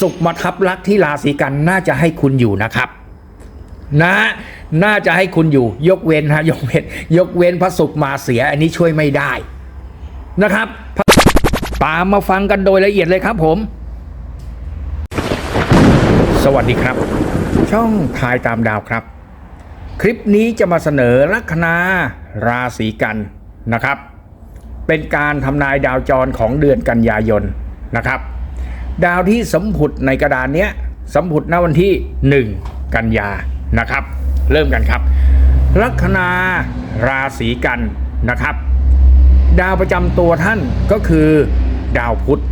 สุขมาทับลักที่ราศีกันน่าจะให้คุณอยู่นะครับนะน่าจะให้คุณอยู่ยกเว้นฮะยกเว้นยกเว้นพระศุกร์มาเสีย อันนี้ช่วยไม่ได้นะครับตามมาฟังกันโดยละเอียดเลยครับผม สวัสดีครับ ช่องทายตามดาวครับ คลิปนี้จะมาเสนอลัคนาราศีกันนะครับ เป็นการทำนายดาวจรของเดือนกันยายนนะครับ ดาวที่สมผุดในกระดานเนี้ยสมผุดณวันที่ 1 กันยานะครับ เริ่มกันครับ ลัคนาราศีกันนะครับ ดาวประจำตัวท่านก็คือดาวพุธ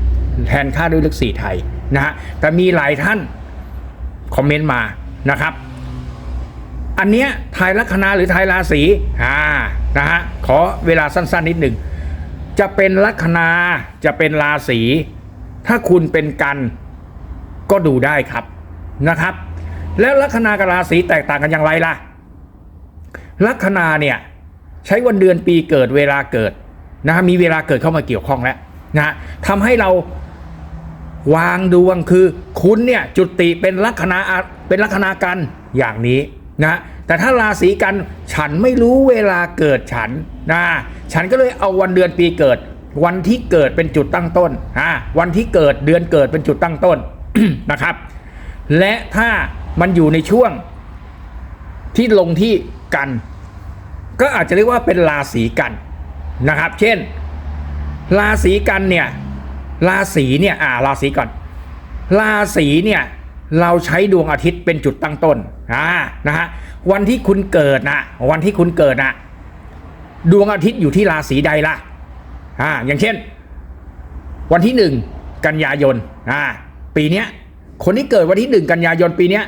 แทนค่าด้วยเลขสี่ไทยนะฮะแต่มีหลายท่านคอมเมนต์มานะครับ อันเนี้ยไทยลัคนาหรือไทยราศีอ่านะฮะขอเวลาสั้นๆนิดหนึ่งจะเป็นลัคนาจะเป็นราศี ถ้าคุณเป็นกันก็ดูได้ครับนะครับ แล้วลัคนากับราศีแตกต่างกันอย่างไรล่ะ ลัคนาเนี่ยใช้วันเดือนปีเกิดเวลาเกิดนะมีเวลาเกิดเข้ามาเกี่ยวข้องแล้วนะทำให้เราวางดวงคือคุณเนี่ยจุติเป็นลัคนาเป็นลัคนากันอย่างนี้นะแต่ถ้าราศีกันฉันไม่รู้เวลาเกิดฉันนะฉันก็เลยเอาวันเดือนปีเกิด วันที่เกิดเป็นจุดตั้งต้นอ่าวันที่เกิดเดือนเกิดเป็นจุดตั้งต้นนะครับ และถ้ามันอยู่ในช่วงที่ลงที่กัน ก็อาจจะเรียกว่าเป็นราศีกันนะครับ เช่น ราศีกันเนี่ยราศีเนี่ยอ่าราศีก่อน ราศีเนี่ยเราใช้ดวงอาทิตย์เป็นจุดตั้งต้นอ่านะฮะวันที่คุณเกิดนะวันที่คุณเกิดนะดวงอาทิตย์อยู่ที่ราศีใดล่ะ อ่าอย่างเช่น วันที่หนึ่งกันยายนอ่าปีเนี้ยคนที่เกิดวันที่หนึ่งกันยายนปีเนี้ย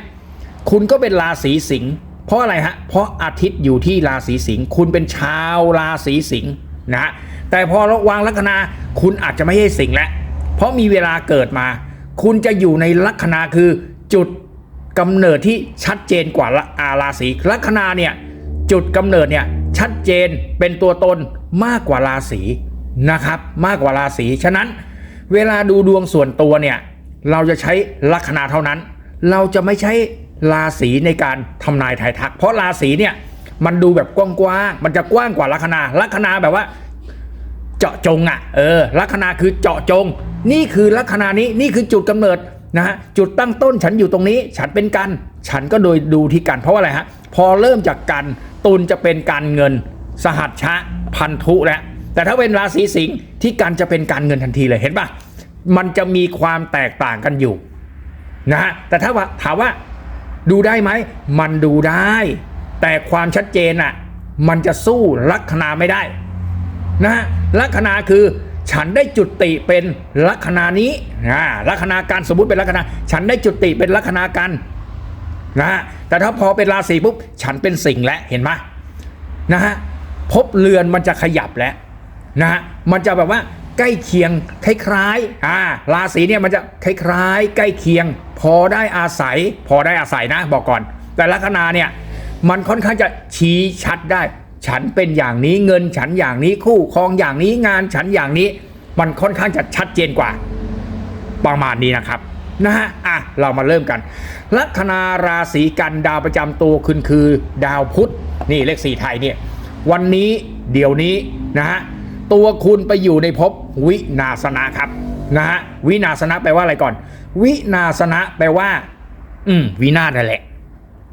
คุณก็เป็นราศีสิงห์เพราะอะไรฮะเพราะอาทิตย์อยู่ที่ราศีสิงห์คุณเป็นชาวราศีสิงห์นะแต่พอราวางลัคนาคุณอาจจะไม่ใช่สิงห์แล้วเพราะมีเวลาเกิดมา คุณจะอยู่ในลัคนาคือจุดกำเนิดที่ชัดเจนกว่าอาราศีลัคนาเนี่ยจุดกำเนิดเนี่ยชัดเจนเป็นตัวตนมากกว่าราศี นะครับ มากกว่าราศีฉะนั้นเวลาดูดวงส่วนตัวเนี่ย เราจะใช้ลัคนาเท่านั้น เราจะไม่ใช้ราศีในการทำนายทายทัก เพราะราศีเนี่ยมันดูแบบกว้างๆมันจะกว้างกว่าลัคนาลัคนาแบบว่า เจาะจงอะเออลัคนาคือเจาะจง นี่คือลัคนานี้นี่คือจุดกำเนิดนะฮะจุดตั้งต้นฉันอยู่ตรงนี้ ฉันเป็นกัน ฉันก็โดยดูที่กันเพราะว่าอะไรฮะพอเริ่มจากกันตุลจะเป็นการเงิน สหัชชะพันธุแล้ว แต่ถ้าเป็นราศีสิงห์ที่กันจะเป็นการเงินทันทีเลยเห็นปะมันจะมีความแตกต่างกันอยู่นะฮะแต่ถ้าถามว่าดูได้ไหมมันดูได้ แต่ความชัดเจนอะมันจะสู้ลัคนาไม่ได้นะฮะลัคนาคือฉันได้จุติเป็นลัคนานี้นะลัคนาการสมมุติเป็นลัคนา ฉันได้จุติเป็นลัคนากันนะฮะแต่ถ้าพอเป็นราศีปุ๊บฉันเป็นสิงห์แล้วเห็นไหมนะฮะภพเรือนมันจะขยับแล้ว นะฮะมันจะแบบว่าใกล้เคียงคล้ายๆอ่าราศีเนี่ยมันจะคล้ายๆ ใกล้เคียง พอได้อาศัย พอได้อาศัยนะบอกก่อน แต่ลัคนาเนี่ยมันค่อนข้างจะชี้ชัดได้ ฉันเป็นอย่างนี้เงินฉันอย่างนี้คู่ครองอย่างนี้งานฉันอย่างนี้ มันค่อนข้างจะชัดเจนกว่า ประมาณนี้นะครับนะฮะอะเรามาเริ่มกัน ลัคนาราศีกันดาวประจำตัวคุณคือ ดาวพุธนี่เลขสี่ไทยเนี่ยวันนี้เดี๋ยวนี้นะฮะ ตัวคุณไปอยู่ในภพวินาสนะครับนะฮะวินาสนะแปลว่าอะไรก่อน วินาสนะแปลว่า อืม วินาศนั่นแหละ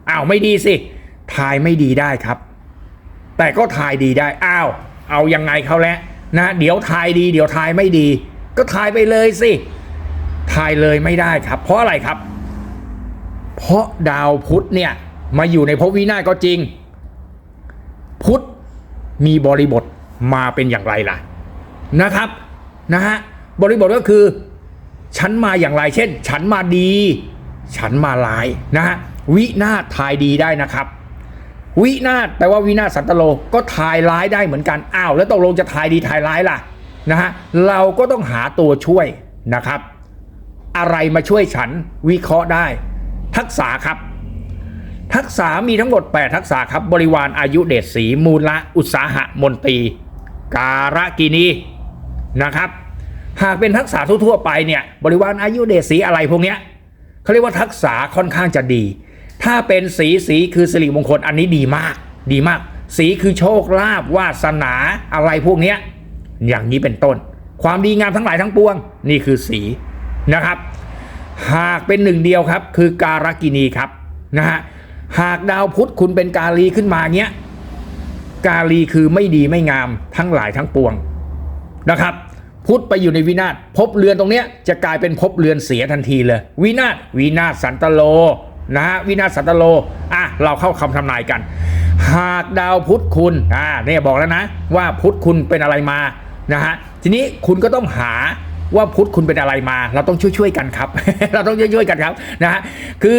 อ้าวไม่ดีสิทายไม่ดีได้ครับ แต่ก็ทายดีได้อ้าวเอายังไงเขาแล้วนะ เดี๋ยวทายดี เดี๋ยวทายไม่ดี ก็ทายไปเลยสิทายเลยไม่ได้ครับ เพราะอะไรครับ เพราะดาวพุธเนี่ยมาอยู่ในภพวินาศก็จริง พุธมีบริบท มาเป็นอย่างไรล่ะนะครับนะฮะบริบทก็คือ ฉันมาอย่างไร เช่น ฉันมาดี ฉันมาร้ายนะฮะวินาศทายดีได้นะครับ วินาศแปลว่าวินาศสันตโลก็ทายร้ายได้เหมือนกันอ้าวแล้วตกลงจะทายดีทายร้ายล่ะนะฮะเราก็ต้องหาตัวช่วยนะครับ อะไรมาช่วยฉันวิเคราะห์ได้ ทักษะครับ ทักษะมีทั้งหมด 8 ทักษะครับ บริวารอายุเดชสีมูลละอุตสาหะมนตรี การกินีนะครับ หากเป็นทักษะทั่วๆไปเนี่ยบริวารอายุเดชสีอะไรพวกเนี้ยเขาเรียกว่าทักษะค่อนข้างจะดี ถ้าเป็นสีสีคือสิริมงคลอันนี้ดีมาก ดีมาก สีคือโชคลาภวาสนาอะไรพวกเนี้ยอย่างนี้เป็นต้น ความดีงามทั้งหลายทั้งปวง นี่คือสีนะครับ หากเป็นหนึ่งเดียวครับ คือการกินีครับนะฮะหากดาวพุธคุณเป็นกาลีขึ้นมาเนี้ย กาลีคือไม่ดีไม่งามทั้งหลายทั้งปวงนะครับ พุทธไปอยู่ในวินาศภพเรือนตรงเนี้ยจะกลายเป็นภพเรือนเสียทันทีเลย วินาศวินาศสันตโลนะฮะวินาศสันตโลอะเราเข้าคำทำนายกัน หากดาวพุธคุณอ่าเนี่ยบอกแล้วนะ ว่าพุธคุณเป็นอะไรมานะฮะทีนี้คุณก็ต้องหาว่าพุทธคุณเป็นอะไรมา เราต้องช่วยๆกันครับ เราต้องช่วยๆกันครับนะฮะคือ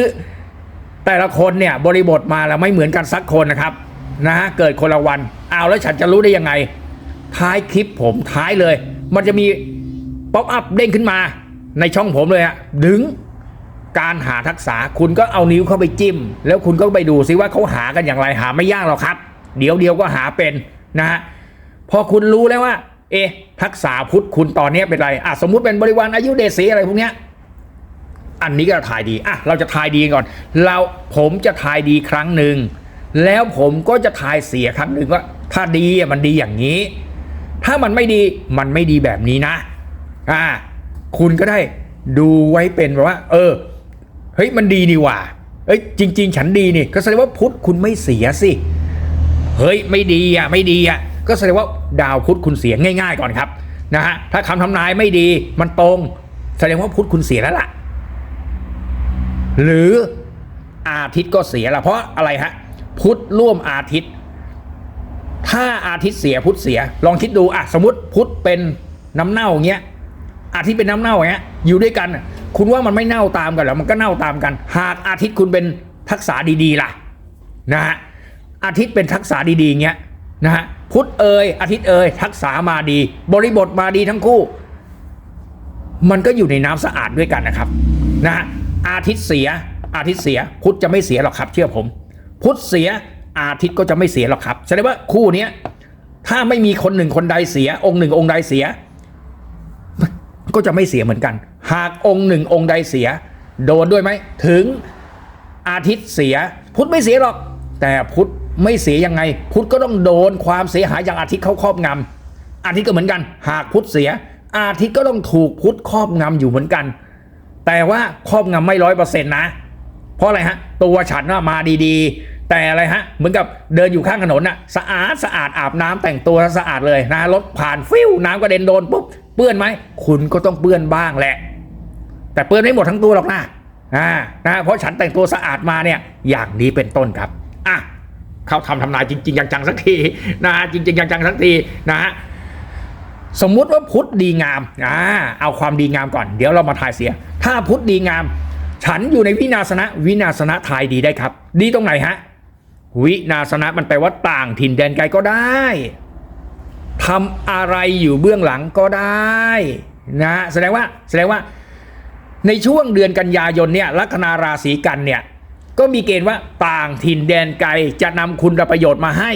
แต่ละคนเนี่ยบริบทมาแล้วไม่เหมือนกันสักคนนะครับ นะฮะเกิดคนละวันเอาแล้วฉันจะรู้ได้ยังไง ท้ายคลิปผมท้ายเลย มันจะมีป๊อปอัพเด้งขึ้นมาในช่องผมเลยอะดึงการหาทักษะคุณก็เอานิ้วเข้าไปจิ้ม แล้วคุณก็ไปดูซิว่าเขาหากันอย่างไรหาไม่ยากหรอกครับ เดี๋ยวเดียวก็หาเป็นนะฮะพอคุณรู้แล้วว่า เอะทักษะพุทธคุณตอนนี้เป็นไรอะสมมุติเป็นบริวารอายุเดศีอะไรพวกเนี้ยอันนี้ก็ทายดีอะเราจะทายดีก่อน เราผมจะทายดีครั้งหนึ่ง แล้วผมก็จะทายเสียครั้งหนึ่งว่า ถ้าดีมันดีอย่างนี้ ถ้ามันไม่ดีมันไม่ดีแบบนี้นะ อ่า คุณก็ได้ดูไว้เป็นว่า เออเฮ้ยมันดีนี่ว่าเอ้ยจริง ๆ ฉันดีนี่ ก็แสดงว่าพุทธคุณไม่เสียสิเฮ้ยไม่ดีอะไม่ดีอะก็แสดงว่าดาวพุธคุณเสียง่าย ๆ ก่อนครับนะฮะถ้าคำทำนายไม่ดีมันตรง แสดงว่าพุธคุณเสียแล้วล่ะ หรืออาทิตย์ก็เสียละเพราะอะไรฮะ พุธร่วมอาทิตย์ ถ้าอาทิตย์เสียพุธเสีย ลองคิดดูอะสมมติพุธเป็นน้ำเน่าเงี้ยอาทิตย์เป็นน้ำเน่าเงี้ยอยู่ด้วยกัน คุณว่ามันไม่เน่าตามกันหรอมันก็เน่าตามกัน หากอาทิตย์คุณเป็นทักษะดีๆล่ะนะฮะอาทิตย์เป็นทักษะดีๆเงี้ยนะฮะพุธเอยอาทิตย์เอยทักษะมาดี บริบทมาดีทั้งคู่ มันก็อยู่ในน้ำสะอาดด้วยกันนะครับนะฮะอาทิตย์เสียอาทิตย์เสียพุธจะไม่เสียหรอกครับ เชื่อผม พุธเสียอาทิตย์ก็จะไม่เสียหรอกครับแสดงว่าคู่เนี้ยถ้าไม่มีคนหนึ่งคนใดเสีย องค์หนึ่งองค์ใดเสีย ก็จะไม่เสียเหมือนกัน หากองค์หนึ่งองค์ใดเสีย โดนด้วยไหมถึงอาทิตย์เสีย พุธไม่เสียหรอก แต่พุธไม่เสียยังไง พุธก็ต้องโดนความเสียหายอย่างอาทิตย์เข้าครอบงำอาทิตย์ก็เหมือนกัน หากพุธเสีย อาทิตย์ก็ต้องถูกพุธครอบงำอยู่เหมือนกัน แต่ว่าครอบงำไม่ร้อยเปอร์เซ็นต์นะ เพราะอะไรฮะ ตัวฉันน่ะมาดีๆ แต่อะไรฮะ เหมือนกับเดินอยู่ข้างถนนน่ะสะอาดสะอาดอาบน้ำแต่งตัวสะอาดเลยนะรถผ่านฟิวน้ำกระเด็นโดนปุ๊บเปื้อนไหมคุณก็ต้องเปื้อนบ้างแหละ แต่เปื้อนไม่หมดทั้งตัวหรอกนะอ่านะเพราะฉันแต่งตัวสะอาดมาเนี่ยอย่างนี้เป็นต้นครับอะเขาทำทำนายจริง ๆ จังๆสักทีนะจริง ๆ จังๆสักทีนะฮะสมมุติว่าพุทธดีงามอ่าเอาความดีงามก่อน เดี๋ยวเรามาทายเสีย ถ้าพุทธดีงาม ฉันอยู่ในวินาสนะ วินาสนะทายดีได้ครับ ดีตรงไหนฮะ วินาสนะมันแปลว่าต่างถิ่นแดนไกลก็ได้ทำอะไรอยู่เบื้องหลังก็ได้นะแสดงว่าแสดงว่าในช่วงเดือนกันยายนเนี่ยลัคนาราศีกันเนี่ยก็มีเกณฑ์ว่าต่างถิ่นแดนไกลจะนำคุณประโยชน์มาให้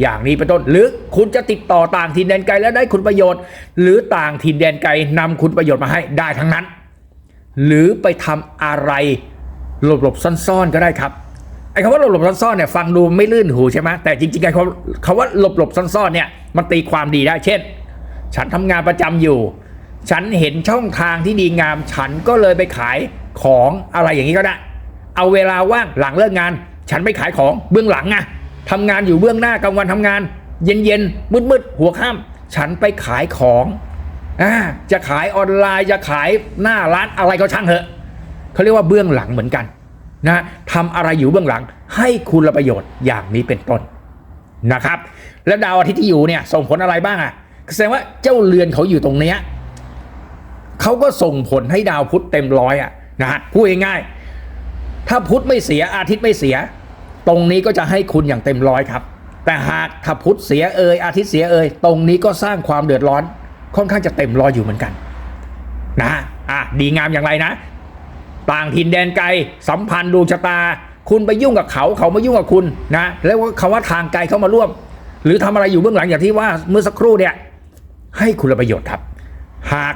อย่างนี้เป็นต้นหรือคุณจะติดต่อต่างถิ่นแดนไกลแล้วได้คุณประโยชน์ หรือต่างถิ่นแดนไกลนำคุณประโยชน์มาให้ได้ทั้งนั้น หรือไปทำอะไรหลบๆซ่อนๆก็ได้ครับไอ้คำว่าหลบๆซ่อนๆเนี่ยฟังดูไม่ลื่นหูใช่ไหมแต่จริงๆไอ้คำคำว่าหลบๆซ่อนๆเนี่ยมันตีความดีได้เช่น ฉันทำงานประจำอยู่ ฉันเห็นช่องทางที่ดีงาม ฉันก็เลยไปขายของอะไรอย่างนี้ก็ได้ เอาเวลาว่างหลังเลิกงาน ฉันไปขายของเบื้องหลังอะทำงานอยู่เบื้องหน้ากลางวันทำงาน เย็นๆมืดๆหัวค่ำฉันไปขายของ อ่าจะขายออนไลน์จะขายหน้าร้านอะไรก็ช่างเถอะเขาเรียกว่าเบื้องหลังเหมือนกันนะทำอะไรอยู่เบื้องหลัง ให้คุณประโยชน์อย่างนี้เป็นต้นนะครับ แล้วดาวอาทิตย์ที่อยู่เนี่ยส่งผลอะไรบ้างอะแสดงว่าเจ้าเรือนเขาอยู่ตรงเนี้ยเขาก็ส่งผลให้ดาวพุธเต็มร้อยอะนะฮะพูดง่ายๆถ้าพุธไม่เสียอาทิตย์ไม่เสีย ตรงนี้ก็จะให้คุณอย่างเต็มร้อยครับ แต่หากถ้าพุธเสียเอยอาทิตย์เสียเอยตรงนี้ก็สร้างความเดือดร้อน ค่อนข้างจะเต็มรออยู่เหมือนกันนะอะดีงามอย่างไรนะ ต่างถิ่นแดนไกลสัมพันธ์ดวงชะตา คุณไปยุ่งกับเขาเขามายุ่งกับคุณนะแล้วว่าคำว่าทางไกลเข้ามาร่วม หรือทำอะไรอยู่เบื้องหลังอย่างที่ว่าเมื่อสักครู่เนี่ยให้คุณประโยชน์ครับ หาก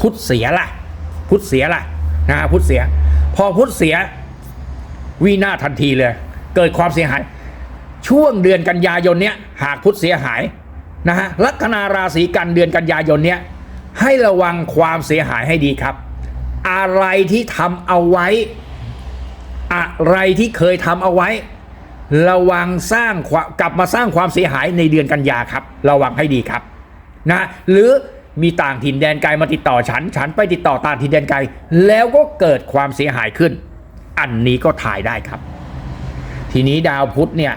พุทธเสียล่ะ พุทธเสียล่ะนะพุทธเสีย พอพุทธเสียวินาทันทีเลย เกิดความเสียหาย ช่วงเดือนกันยายนเนี้ยหากพุทธเสียหาย นะฮะลัคนาราศีกันเดือนกันยายนเนี้ยให้ระวังความเสียหายให้ดีครับ อะไรที่ทำเอาไว้ อะไรที่เคยทำเอาไว้ ระวังสร้างกลับมาสร้างความเสียหายในเดือนกันยาครับ ระวังให้ดีครับนะหรือมีต่างถิ่นแดนไกลมาติดต่อฉัน ฉันไปติดต่อต่างถิ่นแดนไกล แล้วก็เกิดความเสียหายขึ้น อันนี้ก็ถ่ายได้ครับ ทีนี้ดาวพุธเนี่ย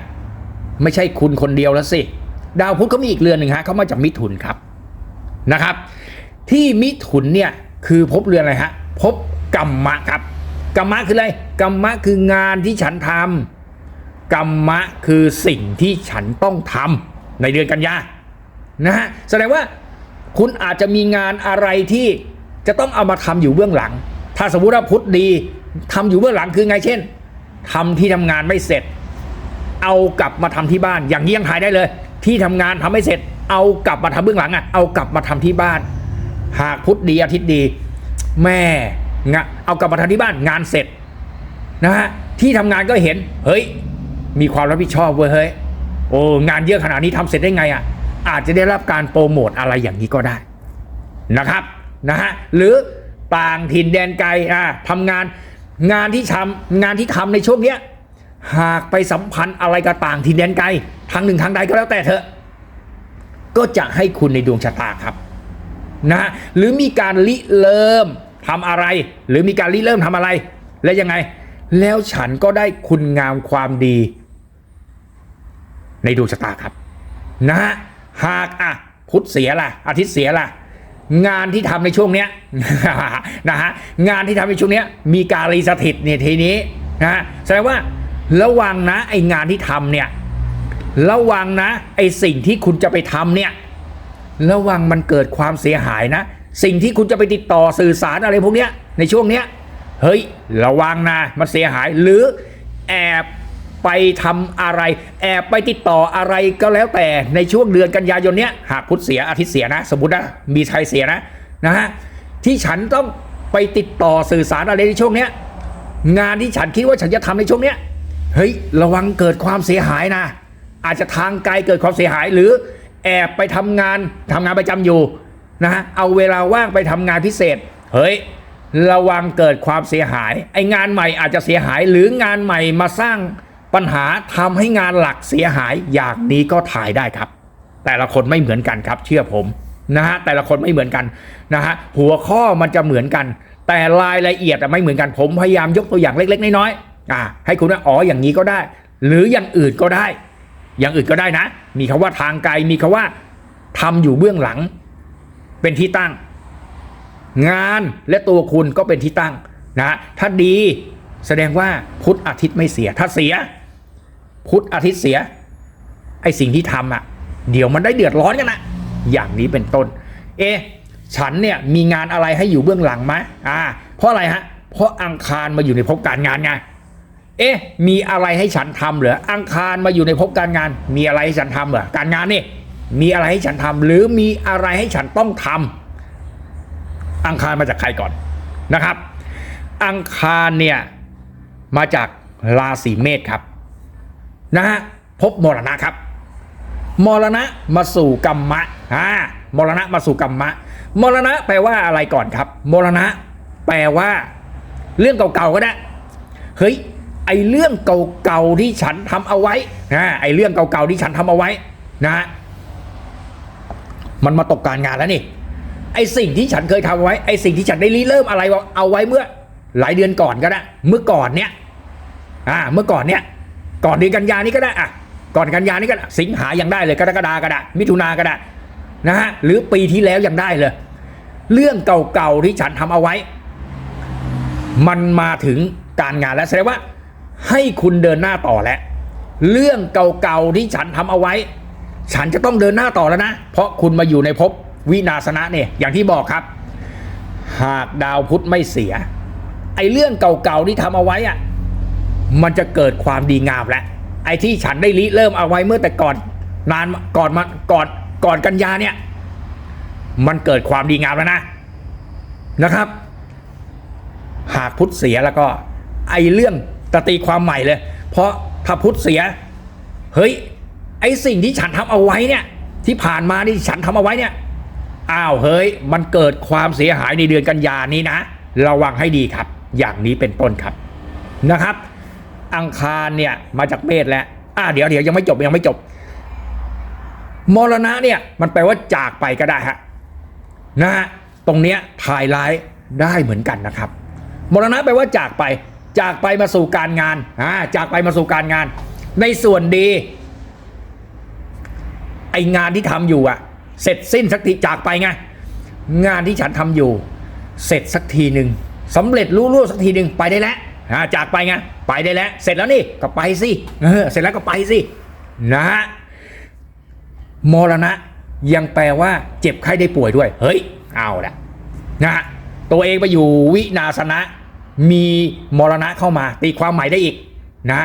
ไม่ใช่คุณคนเดียวแล้วสิ ดาวพุธก็มีอีกเรือนหนึ่งฮะเขามาจากมิถุนครับนะครับ ที่มิถุนเนี่ยคือพบเรือนอะไรฮะพบกรรมะครับกรรมะคืออะไรกรรมะคืองานที่ฉันทำกรรมะคือสิ่งที่ฉันต้องทำในเดือนกันยานะฮะแสดงว่าคุณอาจจะมีงานอะไรที่จะต้องเอามาทำอยู่เบื้องหลัง ถ้าสมมติว่าพุธดีทำอยู่เบื้องหลังคือไงเช่นทำที่ทำงานไม่เสร็จ เอากลับมาทำที่บ้านอย่างนี้ยังถ่ายได้เลย ที่ทำงานทำไม่เสร็จ เอากลับมาทำเบื้องหลังอะเอากลับมาทำที่บ้าน หากพุธดีอาทิตย์ดี แม่งะเอากลับมาทำที่บ้านงานเสร็จนะฮะที่ทำงานก็เห็นเฮ้ย มีความรับผิดชอบเว้ยเฮ้ยโอ้งานเยอะขนาดนี้ทำเสร็จได้ไงอะอาจจะได้รับการโปรโมทอะไรอย่างนี้ก็ได้นะครับนะฮะหรือต่างถิ่นแดนไกลอ่าทำงานงานที่ทำงานที่ทำในช่วงเนี้ย หากไปสัมพันธ์อะไรกับต่างถิ่นแดนไกลทางหนึ่งทางใดก็แล้วแต่เถอะก็จะให้คุณในดวงชะตาครับนะหรือมีการริเริ่มทำอะไร หรือมีการริเริ่มทำอะไร แล้วยังไง แล้วฉันก็ได้คุณงามความดี ในดวงชะตาครับนะฮะหากอะพุธเสียล่ะ อาทิตย์เสียล่ะ งานที่ทำในช่วงเนี้ยนะฮะงานที่ทำในช่วงเนี้ยมีการรีสถิตเนี่ยทีนี้นะฮะแสดงว่า ระวังนะไองานที่ทำเนี่ย ระวังนะ ไอสิ่งที่คุณจะไปทำเนี่ย ระวังมันเกิดความเสียหายนะ สิ่งที่คุณจะไปติดต่อสื่อสารอะไรพวกเนี้ยในช่วงเนี้ยเฮ้ยระวังนะมันเสียหายหรือแอบไปทำอะไร แอบไปติดต่ออะไรก็แล้วแต่ในช่วงเดือนกันยายนเนี้ยหากพุธเสียอาทิตย์เสียนะ สมมตินะมีชัยเสียนะนะฮะที่ฉันต้องไปติดต่อสื่อสารอะไรในช่วงเนี้ยงานที่ฉันคิดว่าฉันจะทำในช่วงเนี้ย เฮ้ยระวังเกิดความเสียหายนะ อาจจะทางไกลเกิดความเสียหายหรือแอบไปทำงานทำงานประจำอยู่นะฮะเอาเวลาว่างไปทำงานพิเศษ เฮ้ยระวังเกิดความเสียหาย ไองานใหม่อาจจะเสียหายหรืองานใหม่มาสร้างปัญหาทำให้งานหลักเสียหายอย่างนี้ก็ถ่ายได้ครับ แต่ละคนไม่เหมือนกันครับ เชื่อผมนะฮะแต่ละคนไม่เหมือนกันนะฮะหัวข้อมันจะเหมือนกัน แต่รายละเอียดไม่เหมือนกันผมพยายามยกตัวอย่างเล็ก ๆ น้อยๆ อ่าให้คุณว่าอ๋ออย่างนี้ก็ได้ หรืออย่างอื่นก็ได้ อย่างอื่นก็ได้นะ มีคาว่าทางไกลมีคาว่าทำอยู่เบื้องหลัง เป็นที่ตั้ง งานและตัวคุณก็เป็นที่ตั้งนะถ้าดีแสดงว่าพุทธอาทิตย์ไม่เสีย ถ้าเสีย พุทธอาทิตย์เสีย ไอสิ่งที่ทำอะ เดี๋ยวมันได้เดือดร้อนกันนะอย่างนี้เป็นต้น เอ ฉันเนี่ยมีงานอะไรให้อยู่เบื้องหลังไหมอ่า เพราะอะไรฮะ เพราะอังคารมาอยู่ในภพการงานไง เอ๊ะ มีอะไรให้ฉันทำเหรออังคารมาอยู่ในภพการงาน มีอะไรให้ฉันทำเหรอการงานนี่มีอะไรให้ฉันทำหรือมีอะไรให้ฉันต้องทำอังคารมาจากใครก่อนนะครับ อังคารเนี่ยมาจากราศีเมษครับนะฮะพบมรณะครับมรณะมาสู่กรรมะอ่ามรณะมาสู่กรรมะมรณะแปลว่าอะไรก่อนครับมรณะแปลว่า เรื่องเก่าๆก็ได้เฮ้ย ไอเรื่องเก่าๆที่ฉันทำเอาไว้นะไอเรื่องเก่าๆที่ฉันทำเอาไว้นะมันมาตกการงานแล้วนี่ไอสิ่งที่ฉันเคยทำเอาไว้ไอสิ่งที่ฉันได้ริเริ่มอะไรเอาไว้เมื่อ หลายเดือนก่อนก็ได้เมื่อก่อนเนี้ยอ่า เมื่อก่อนเนี้ยก่อนเดือนกันยานี้ก็ได้อะก่อนกันยานี้ก็สิงหายังได้เลยกรกฎาก็ได้มิถุนาก็ได้นะฮะหรือปีที่แล้วยังได้เลย เรื่องเก่าๆที่ฉันทำเอาไว้ มันมาถึงการงานแล้วแสดงว่า ให้คุณเดินหน้าต่อแล้วเรื่องเก่าๆที่ฉันทำเอาไว้ ฉันจะต้องเดินหน้าต่อแล้วนะ เพราะคุณมาอยู่ในภพวินาศนะเนี่ยอย่างที่บอกครับ หากดาวพุธไม่เสีย ไอ้เรื่องเก่าๆที่ทำเอาไว้อะมันจะเกิดความดีงามแล้วไอ้ที่ฉันได้ริเริ่มเอาไว้เมื่อแต่ก่อนนานก่อนมาก่อนก่อนกันยาเนี่ยมันเกิดความดีงามแล้วนะนะครับ หากพุทธเสียแล้วก็ไอเรื่อง ตตีความใหม่เลย เพราะถ้าพุทธเสีย เฮ้ย ไอสิ่งที่ฉันทำเอาไว้เนี่ย ที่ผ่านมาที่ฉันทำเอาไว้เนี่ย อ้าวเฮ้ย มันเกิดความเสียหายในเดือนกันยานี้นะ ระวังให้ดีครับ อย่างนี้เป็นต้นครับนะครับ อังคารเนี่ยมาจากเมษแล้วอ่าเดี๋ยวเดี๋ยวยังไม่จบยังไม่จบ มรณะเนี่ยมันแปลว่าจากไปก็ได้ฮะนะฮะตรงเนี้ยถ่ายร้ายได้เหมือนกันนะครับ มรณะแปลว่าจากไป จากไปมาสู่การงานอ่าจากไปมาสู่การงาน ในส่วนดี ไองานที่ทำอยู่อะเสร็จสิ้นสักทีจากไปไงงานที่ฉันทำอยู่ เสร็จสักทีหนึ่งสำเร็จรู้ร่วสักทีหนึ่งไปได้แล้วอ่าจากไปไงไปได้แล้ว เสร็จแล้วนี่ก็ไปสิเออเสร็จแล้วก็ไปสินะฮะมรณะยังแปลว่าเจ็บไข้ได้ป่วยด้วย เฮ้ย เอาละนะฮะตัวเองไปอยู่วินาสนะ มีมรณะเข้ามาตีความหมายได้อีกนะ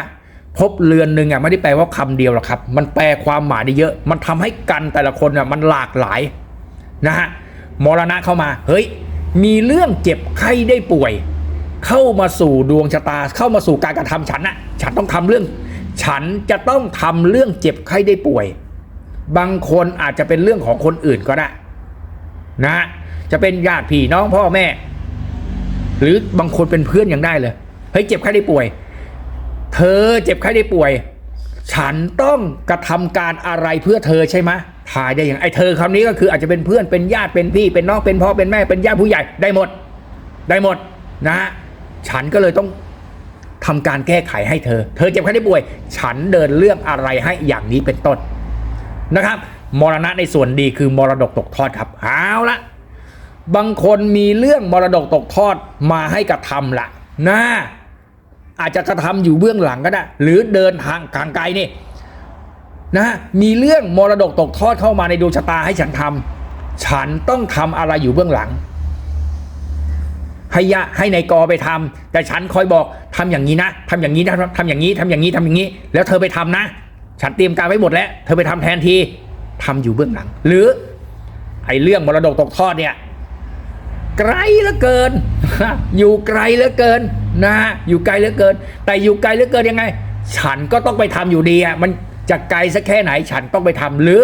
พบเรือนหนึ่งอะไม่ได้แปลว่าคำเดียวหรอกครับ มันแปลความหมายได้เยอะ มันทำให้กันแต่ละคนอะมันหลากหลายนะฮะมรณะเข้ามาเฮ้ยมีเรื่องเจ็บไข้ได้ป่วย เข้ามาสู่ดวงชะตาเข้ามาสู่การกระทำฉันน่ะฉันต้องทำเรื่อง ฉันจะต้องทำเรื่องเจ็บไข้ได้ป่วย บางคนอาจจะเป็นเรื่องของคนอื่นก็ได้นะจะเป็นญาติพี่น้องพ่อแม่ หรือบางคนเป็นเพื่อนยังได้เลยเฮ้ยเจ็บไข้ได้ป่วย เธอเจ็บไข้ได้ป่วย ฉันต้องกระทำการอะไรเพื่อเธอใช่ไหมทายได้อย่างไอ้เธอคำนี้ก็คืออาจจะเป็นเพื่อนเป็นญาติเป็นพี่ เป็นน้องเป็นพ่อเป็นแม่เป็นญาติผู้ใหญ่ได้หมด ได้หมดนะฮะฉันก็เลยต้องทำการแก้ไขให้เธอ เธอเจ็บไข้ได้ป่วย ฉันเดินเรื่องอะไรให้อย่างนี้เป็นต้นนะครับ มรณะในส่วนดีคือมรดกตกทอดครับ เอาละ บางคนมีเรื่องมรดกตกทอดมาให้กระทำละนะอาจจะกระทำอยู่เบื้องหลังก็ได้ หรือเดินทางทางไกลนี่นะมีเรื่องมรดกตกทอดเข้ามาในดวงชะตาให้ฉันทำฉันต้องทำอะไรอยู่เบื้องหลัง ให้ยะให้ในายกอไปทำแต่ฉันคอยบอกทำอย่างนี้นะทำอย่างนี้นะทำอย่างนี้ทำอย่างนี้ทำอย่างนี้ แล้วเธอไปทำนะ ฉันเตรียมการไว้หมดแล้ว เธอไปทำแทนทีทำอยู่เบื้องหลัง หรือไอ้เรื่องมรดกตกทอดเนี่ย ไกลเหลือเกิน อยู่ไกลเหลือเกินนะอยู่ไกลเหลือเกิน แต่อยู่ไกลเหลือเกินยังไง ฉันก็ต้องไปทำอยู่ดีอะมันจะไกลสักแค่ไหนฉันต้องไปทำหรือ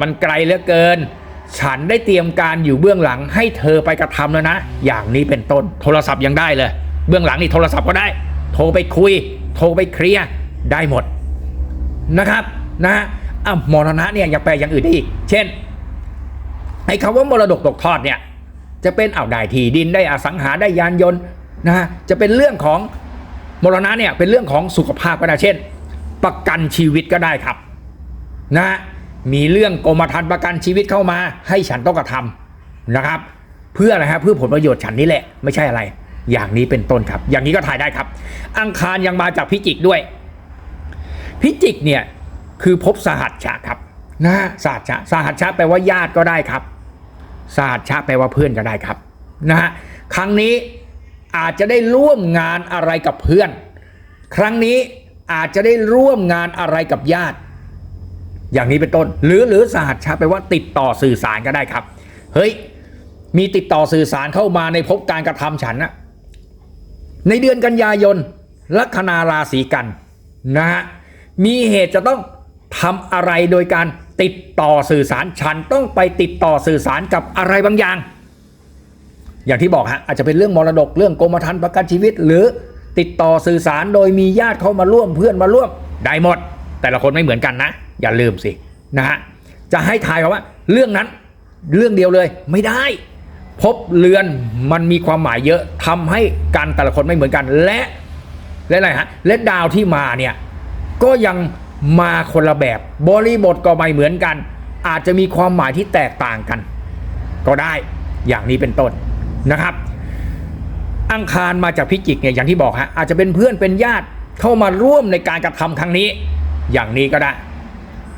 มันไกลเหลือเกิน ฉันได้เตรียมการอยู่เบื้องหลังให้เธอไปกระทำแล้วนะ อย่างนี้เป็นต้นโทรศัพท์ยังได้เลย เบื้องหลังนี่โทรศัพท์ก็ได้ โทรไปคุย โทรไปเคลียร์ได้หมดนะครับนะอะมรณะเนี่ยยังแปลอย่างอื่นได้อีก เช่นไอ้คำว่ามรดกตกทอดเนี่ย จะเป็นเอาได้ที่ดินได้อสังหาได้ยานยนต์นะฮะจะเป็นเรื่องของมรณะเนี่ยเป็นเรื่องของสุขภาพก็ได้เช่น ประกันชีวิตก็ได้ครับนะมีเรื่องกรมธรรม์ประกันชีวิตเข้ามา ให้ฉันต้องกระทำนะครับ เพื่ออะไรฮะเพื่อผลประโยชน์ฉันนี่แหละไม่ใช่อะไร อย่างนี้เป็นต้นครับ อย่างนี้ก็ถ่ายได้ครับ อังคารยังมาจากพิจิกด้วย พิจิกเนี่ยคือภพสหัชชะครับนะฮะสหัชชะสหัชชะแปลว่าญาติก็ได้ครับ สหัชชะแปลว่าเพื่อนก็ได้ครับนะฮะครั้งนี้อาจจะได้ร่วมงานอะไรกับเพื่อน ครั้งนี้อาจจะได้ร่วมงานอะไรกับญาติ อย่างนี้เป็นต้น หรือหรือสหัชชะแปลว่าติดต่อสื่อสารก็ได้ครับ เฮ้ยมีติดต่อสื่อสารเข้ามาในภพการกระทำฉันนะในเดือนกันยายนลัคนาราศีกันนะฮะมีเหตุจะต้องทำอะไรโดยการ ติดต่อสื่อสารฉันต้องไปติดต่อสื่อสารกับอะไรบางอย่าง อย่างที่บอกฮะอาจจะเป็นเรื่องมรดกเรื่องกรมธรรม์ประกันชีวิต หรือติดต่อสื่อสารโดยมีญาติเข้ามาร่วมเพื่อนมาร่วมได้หมด แต่ละคนไม่เหมือนกันนะ อย่าลืมสินะฮะจะให้ทายว่าเรื่องนั้นเรื่องเดียวเลยไม่ได้ พบเรือนมันมีความหมายเยอะทำให้กันแต่ละคนไม่เหมือนกันและและอะไรฮะและดาวที่มาเนี่ยก็ยัง มาคนละแบบ บริบทก็ไม่เหมือนกัน อาจจะมีความหมายที่แตกต่างกัน ก็ได้อย่างนี้เป็นต้นนะครับ อังคารมาจากพิจิกเนี่ยอย่างที่บอกฮะอาจจะเป็นเพื่อนเป็นญาติเข้ามาร่วมในการกระทำครั้งนี้ อย่างนี้ก็ได้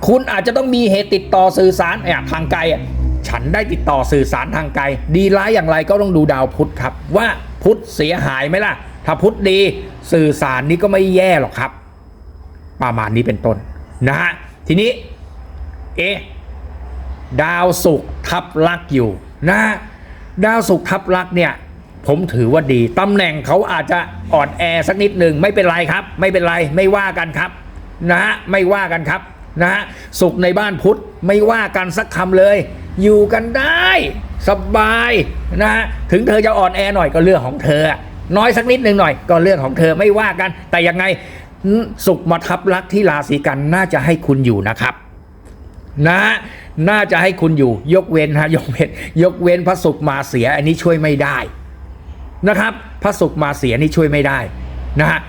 คุณอาจจะต้องมีเหตุติดต่อสื่อสารเนี่ยทางไกลฉันได้ติดต่อสื่อสารทางไกล ดีร้ายอย่างไรก็ต้องดูดาวพุธครับ ว่าพุธเสียหายไหมล่ะ ถ้าพุธดีสื่อสารนี้ก็ไม่แย่หรอกครับ ประมาณนี้เป็นต้นนะฮะทีนี้เอะดาวศุกทับลักอยู่นะดาวศุกทับลักเนี่ยผมถือว่าดีตำแหน่งเขาอาจจะอ่อนแอสักนิดหนึ่งไม่เป็นไรครับ ไม่เป็นไรไม่ว่ากันครับนะฮะไม่ว่ากันครับนะฮะสุขในบ้านพุทธไม่ว่ากันสักคำเลย อยู่กันได้สบายนะฮะถึงเธอจะอ่อนแอหน่อยก็เรื่องของเธอ น้อยสักนิดหนึ่งหน่อยก็เรื่องของเธอไม่ว่ากัน แต่ยังไง สุขมาทับลักที่ราศีกันน่าจะให้คุณอยู่นะครับ นะ น่าจะให้คุณอยู่ ยกเว้นฮะยกเว้น ยกเว้นพระศุกมาเสีย อันนี้ช่วยไม่ได้นะครับ พระศุกมาเสียนี่ช่วยไม่ได้นะฮะ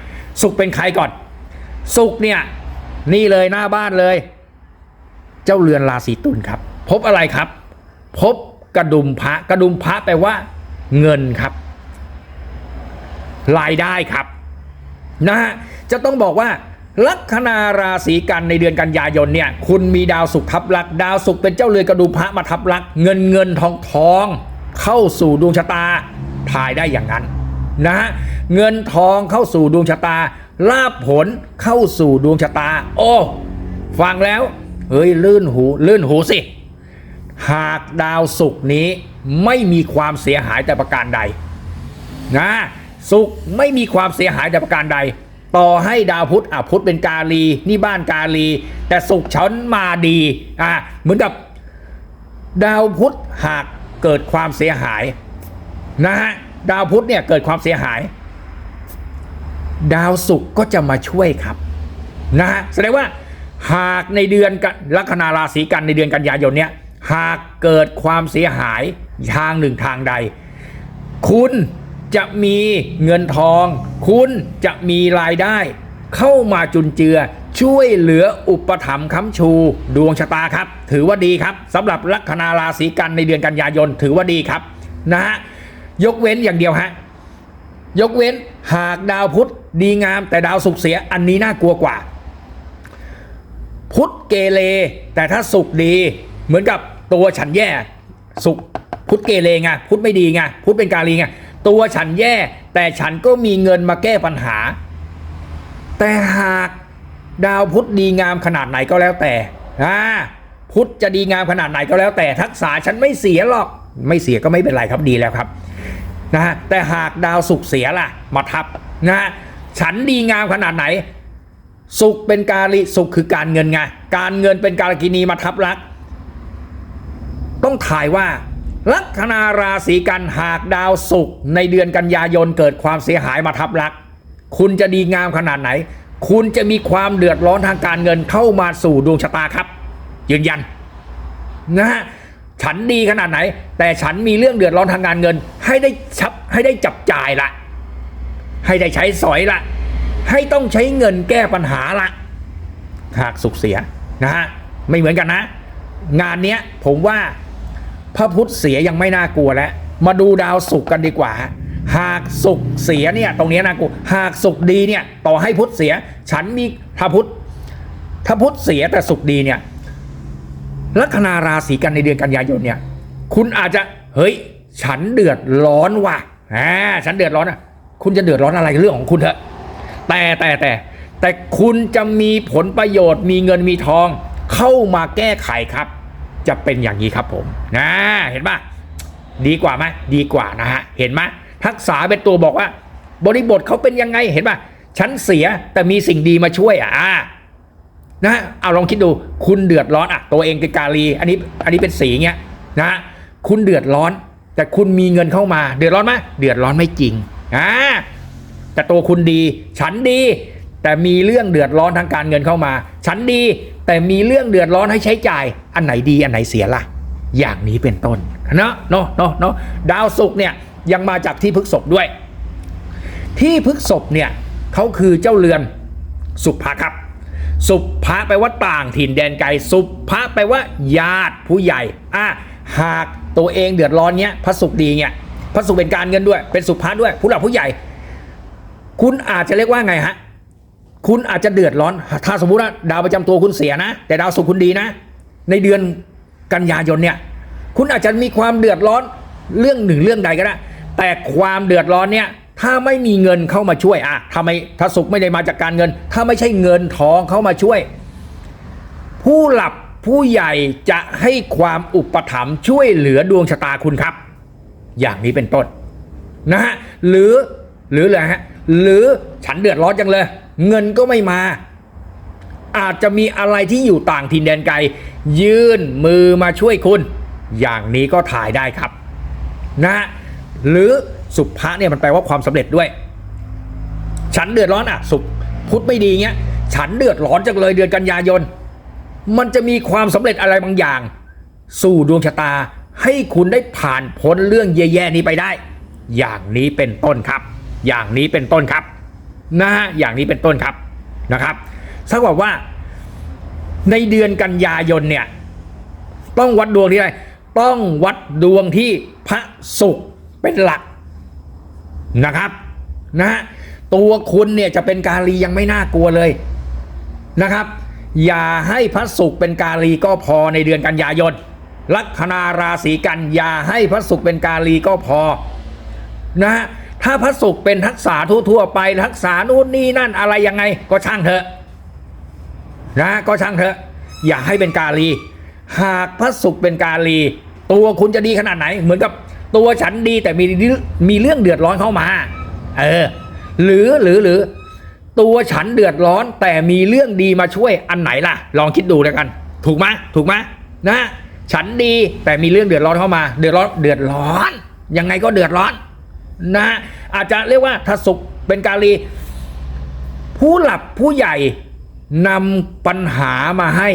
ศุกเป็นใครก่อนศุกเนี่ย นี่เลยหน้าบ้านเลย เจ้าเรือนราศีตุลครับ พบอะไรครับ พบกระดุมพระกระดุมพระแปลว่า เงินครับ รายได้ครับ นะฮะจะต้องบอกว่าลัคนาราศีกันในเดือนกันยายนเนี่ยคุณมีดาวสุขทับลักดาวสุขเป็นเจ้าเรือนกระดูพระมาทับลักเงินเงินทองทอง เข้าสู่ดวงชะตาทายได้อย่างนั้นนะฮะเงินทองเข้าสู่ดวงชะตาลาภผลเข้าสู่ดวงชะตา โอ้ฟังแล้วเฮ้ยลื่นหูลื่นหูสิ หากดาวสุกร์นี้ไม่มีความเสียหายแต่ประการใดนะ สุขไม่มีความเสียหายแต่ประการใด ต่อให้ดาวพุธอะพุธเป็นกาลี นี่บ้านกาลี แต่สุขฉันมาดีอะเหมือนกับดาวพุธหากเกิดความเสียหายนะฮะดาวพุธเนี่ยเกิดความเสียหาย ดาวศุกร์ก็จะมาช่วยครับนะฮะแสดงว่าหากในเดือนกันลัคนาราศีกันในเดือนกันยายนเนี่ยหากเกิดความเสียหายทางหนึ่งทางใด คุณ จะมีเงินทอง คุณจะมีรายได้ เข้ามาจุนเจือ ช่วยเหลืออุปถัมภ์ค้ำชู ดวงชะตาครับ ถือว่าดีครับสำหรับลัคนาราศีกันในเดือนกันยายนถือว่าดีครับนะฮะยกเว้นอย่างเดียวฮะยกเว้นหากดาวพุธดีงามแต่ดาวสุกร์เสียอันนี้น่ากลัวกว่า พุธเกเรแต่ถ้าสุขดีเหมือนกับตัวฉันแย่สุขพุธเกเรไงพุธไม่ดีไงพุธเป็นกาลีไง ตัวฉันแย่ แต่ฉันก็มีเงินมาแก้ปัญหา แต่หากดาวพุธดีงามขนาดไหนก็แล้วแต่อ่าพุธจะดีงามขนาดไหนก็แล้วแต่ทักษะฉันไม่เสียหรอก ไม่เสียก็ไม่เป็นไรครับดีแล้วครับนะฮะแต่หากดาวสุกเสียล่ะ มาทับนะฮะฉันดีงามขนาดไหน สุขเป็นกาลิสุขคือการเงินไงการเงินเป็นการกินีมาทับลัก ต้องถ่ายว่า ลัคนาราศีกันหากดาวสุขในเดือนกันยายนเกิดความเสียหายมาทับลัก คุณจะดีงามขนาดไหน คุณจะมีความเดือดร้อนทางการเงินเข้ามาสู่ดวงชะตาครับ ยืนยันนะฮะฉันดีขนาดไหน แต่ฉันมีเรื่องเดือดร้อนทางการเงิน ให้ได้ชับให้ได้จับจ่ายละ ให้ได้ใช้สอยละ ให้ต้องใช้เงินแก้ปัญหาละหากสุขเสียนะฮะไม่เหมือนกันนะ งานเนี้ยผมว่า พระพุธเสียยังไม่น่ากลัวแล้วมาดูดาวสุกร์กันดีกว่า หากสุกร์เสียเนี่ยตรงนี้น่ากลัวหากสุกร์ดีเนี่ยต่อให้พุธเสีย ฉันมีถ้าพุธถ้าพุธเสียแต่สุกร์ดีเนี่ยลัคนาราศีกันในเดือนกันยายนเนี่ย คุณอาจจะเฮ้ย ฉันเดือดร้อนว่ะอ่าฉันเดือดร้อนอะ คุณจะเดือดร้อนอะไรเรื่องของคุณเถอะแต่แต่แต่แต่คุณจะมีผลประโยชน์มีเงินมีทองเข้ามาแก้ไขครับ จะเป็นอย่างนี้ครับผมนะเห็นปะดีกว่าไหมดีกว่านะฮะเห็นไหมทักษะเป็นตัวบอกว่า บริบทเขาเป็นยังไงเห็นปะฉันเสียแต่มีสิ่งดีมาช่วยอะอ่านะเอาลองคิดดูคุณเดือดร้อนอะตัวเองเป็นกาลี อันนี้อันนี้เป็นสีเงี้ยนะคุณเดือดร้อน แต่คุณมีเงินเข้ามา เดือดร้อนไหมเดือดร้อนไม่จริงอ่าแต่ตัวคุณดี ฉันดี แต่มีเรื่องเดือดร้อนทางการเงินเข้ามา ฉันดี แต่มีเรื่องเดือดร้อนให้ใช้จ่าย อันไหนดีอันไหนเสียล่ะ อย่างนี้เป็นต้นเนาะเนาะเนาะเนาะดาวศุกร์เนี่ยยังมาจากที่พฤกษบด้วย ที่พฤกษบเนี่ยเขาคือเจ้าเรือนสุภาครับ สุภะแปว่าต่างถิ่นแดนไกลสุภะแปว่าญาติผู้ใหญ่อะหากตัวเองเดือดร้อนเนี้ยพระสุขดีเนี้ยพระสุขเป็นการเงินด้วยเป็นสุภะด้วยผู้หลักผู้ใหญ่ คุณอาจจะเรียกว่าไงฮะ คุณอาจจะเดือดร้อน ถ้าสมมุติว่าดาวประจำตัวคุณเสียนะ แต่ดาวสุขคุณดีนะ ในเดือนกันยายนเนี่ย คุณอาจจะมีความเดือดร้อนเรื่องหนึ่งเรื่องใดก็ได้ แต่ความเดือดร้อนเนี่ย ถ้าไม่มีเงินเข้ามาช่วยอะทำไมถ้าสุขไม่ได้มาจากการเงิน ถ้าไม่ใช่เงินทองเข้ามาช่วย ผู้หลับผู้ใหญ่จะให้ความอุปถัมภ์ช่วยเหลือดวงชะตาคุณครับ อย่างนี้เป็นต้นนะฮะหรือหรืออะไรฮะหรือฉันเดือดร้อนจังเลย เงินก็ไม่มา อาจจะมีอะไรที่อยู่ต่างถิ่นแดนไกล ยื่นมือมาช่วยคุณ อย่างนี้ก็ถ่ายได้ครับนะหรือสุภะเนี่ยมันแปลว่าความสำเร็จด้วย ฉันเดือดร้อนอะ สุขพุทธไม่ดีเงี้ย ฉันเดือดร้อนจังเลยเดือนกันยายน มันจะมีความสำเร็จอะไรบางอย่าง สู่ดวงชะตาให้คุณได้ผ่านพ้นเรื่องแย่ๆนี้ไปได้ อย่างนี้เป็นต้นครับ อย่างนี้เป็นต้นครับ นะฮะอย่างนี้เป็นต้นครับนะครับถ้าบอกว่าในเดือนกันยายนเนี่ยต้องวัดดวงที่ไรต้องวัดดวงที่พระศุกร์เป็นหลักนะครับนะฮะตัวคุณเนี่ยจะเป็นกาลียังไม่น่ากลัวเลยนะครับ อย่าให้พระศุกร์เป็นกาลีก็พอในเดือนกันยายนลัคนาราศีกันอย่าให้พระศุกร์เป็นกาลีก็พอนะฮะ ถ้าพระศุกร์เป็นทักษะทั่วๆไปทักษะนู่นนี่นั่นอะไรยังไงก็ช่างเถอะนะก็ช่างเถอะ อย่าให้เป็นกาลี หากพระศุกร์เป็นกาลี ตัวคุณจะดีขนาดไหน เหมือนกับตัวฉันดีแต่มีมีเรื่องเดือดร้อนเข้ามา เออ หรือหรือหรือ ตัวฉันเดือดร้อนแต่มีเรื่องดีมาช่วยอันไหนล่ะ ลองคิดดูแล้วกัน ถูกไหมถูกไหมนะ ฉันดีแต่มีเรื่องเดือดร้อนเข้ามา เดือดร้อนเดือดร้อน ยังไงก็เดือดร้อน นะอาจจะเรียกว่าถ้าศุกเป็นกาลี ผู้หลับผู้ใหญ่นำปัญหามาให้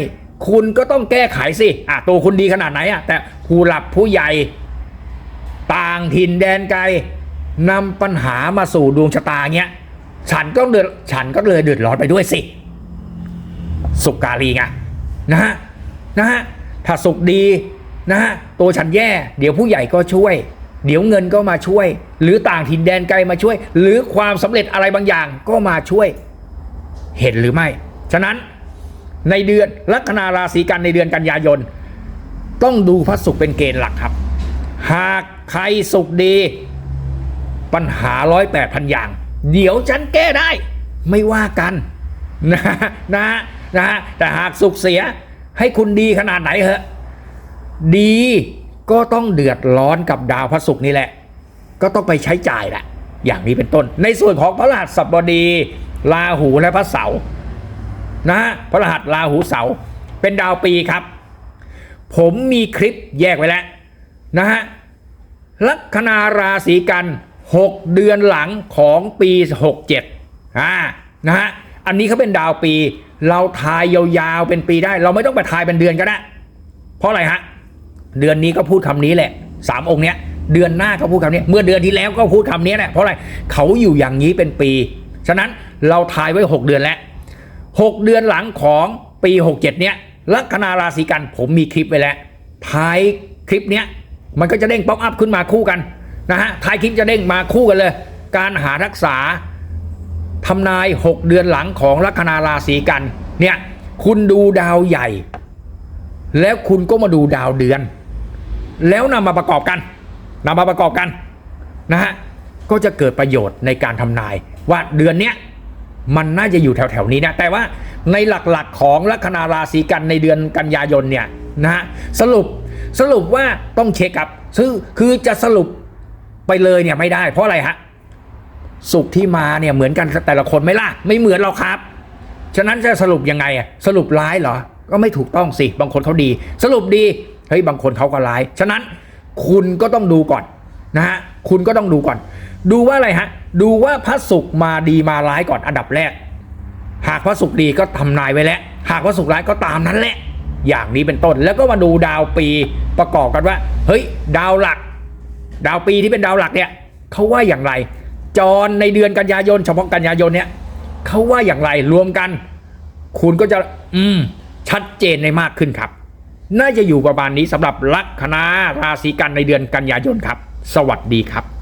คุณก็ต้องแก้ไขสิอะตัวคุณดีขนาดไหนอะแต่ผู้หลับผู้ใหญ่ ต่างถิ่นแดนไกลนำปัญหามาสู่ดวงชะตาเงี้ยฉันก็เดือดฉันก็เลยเดือดร้อนไปด้วยสิ สุกการีไงนะฮะนะฮะถ้าสุขดีนะฮะตัวฉันแย่ เดี๋ยวผู้ใหญ่ก็ช่วย เดี๋ยวเงินก็มาช่วย หรือต่างถิ่นแดนไกลมาช่วย หรือความสำเร็จอะไรบางอย่างก็มาช่วย เห็นหรือไม่ ฉะนั้นในเดือนลัคนาราศีกันในเดือนกันยายน ต้องดูพระศุกร์เป็นเกณฑ์หลักครับ หากใครสุขดี ปัญหาร้อยแปดพันอย่าง เดี๋ยวฉันแก้ได้ ไม่ว่ากันนะนะนะแต่หากสุขเสียให้คุณดีขนาดไหนเหอะดีก็ต้องเดือดร้อนกับดาวพระศุกร์นี่แหละ ก็ต้องไปใช้จ่ายแหละอย่างนี้เป็นต้น ในส่วนของพระรหัสสับดีลาหูและพระเสาร์นะพระรหัสลาหูเสาร์เป็นดาวปีครับ ผมมีคลิปแยกไว้แล้วนะฮะลัคนาราศีกัน 6 เดือนหลังของปี 67อ่านะฮะอันนี้เขาเป็นดาวปี เราทายยาวๆเป็นปีได้ เราไม่ต้องไปทายเป็นเดือนก็ได้เพราะอะไรฮะเดือนนี้ก็พูดคำนี้แหละสามองค์เนี้ย เดือนหน้าก็พูดคำนี้ เมื่อเดือนที่แล้วก็พูดคำนี้แหละเพราะอะไรเขาอยู่อย่างนี้เป็นปี ฉะนั้นเราทายไว้ 6 เดือนแล้ว 6 เดือนหลังของปี 67 เนี้ยลัคนาราศีกันผมมีคลิปไว้แล้วท้ายคลิปเนี้ยมันก็จะเด้งป๊อปอัพขึ้นมาคู่กันนะฮะท้ายคลิปจะเด้งมาคู่กันเลย การหารักษาทำนาย 6 เดือนหลังของลัคนาราศีกันเนี่ยคุณดูดาวใหญ่ แล้วคุณก็มาดูดาวเดือน แล้วนำมาประกอบกัน นำมาประกอบกันนะฮะก็จะเกิดประโยชน์ในการทำนาย ว่าเดือนเนี้ยมันน่าจะอยู่แถวๆนี้นะแต่ว่าในหลักๆของลัคนาราศีกันในเดือนกันยายนเนี่ยนะฮะสรุปสรุปว่าต้องเช็คกับคือคือจะสรุปไปเลยเนี่ยไม่ได้ เพราะอะไรฮะสุขที่มาเนี่ยเหมือนกันแต่ละคนไม่ล่ะ ไม่เหมือนเราครับ ฉะนั้นจะสรุปยังไงอะสรุปร้ายเหรอ ก็ไม่ถูกต้องสิ บางคนเขาดี สรุปดี เฮ้ย บางคนเขาก็ร้าย ฉะนั้น คุณก็ต้องดูก่อนนะฮะคุณก็ต้องดูก่อน ดูว่าอะไรฮะ ดูว่าพระศุกร์มาดีมาร้ายก่อนอันดับแรก หากพระศุกร์ดีก็ทำนายไว้แล้ว หากพระศุกร์ร้ายก็ตามนั้นแหละ อย่างนี้เป็นต้น แล้วก็มาดูดาวปีประกอบกันว่า เฮ้ย ดาวหลัก ดาวปีที่เป็นดาวหลักเนี่ยเขาว่าอย่างไร จรในเดือนกันยายนเฉพาะกันยายนเนี่ยเขาว่าอย่างไรรวมกัน คุณก็จะ อืม ชัดเจนในมากขึ้นครับ น่าจะอยู่ประมาณนี้สำหรับลัคนาราศีกันในเดือนกันยายนครับ สวัสดีครับ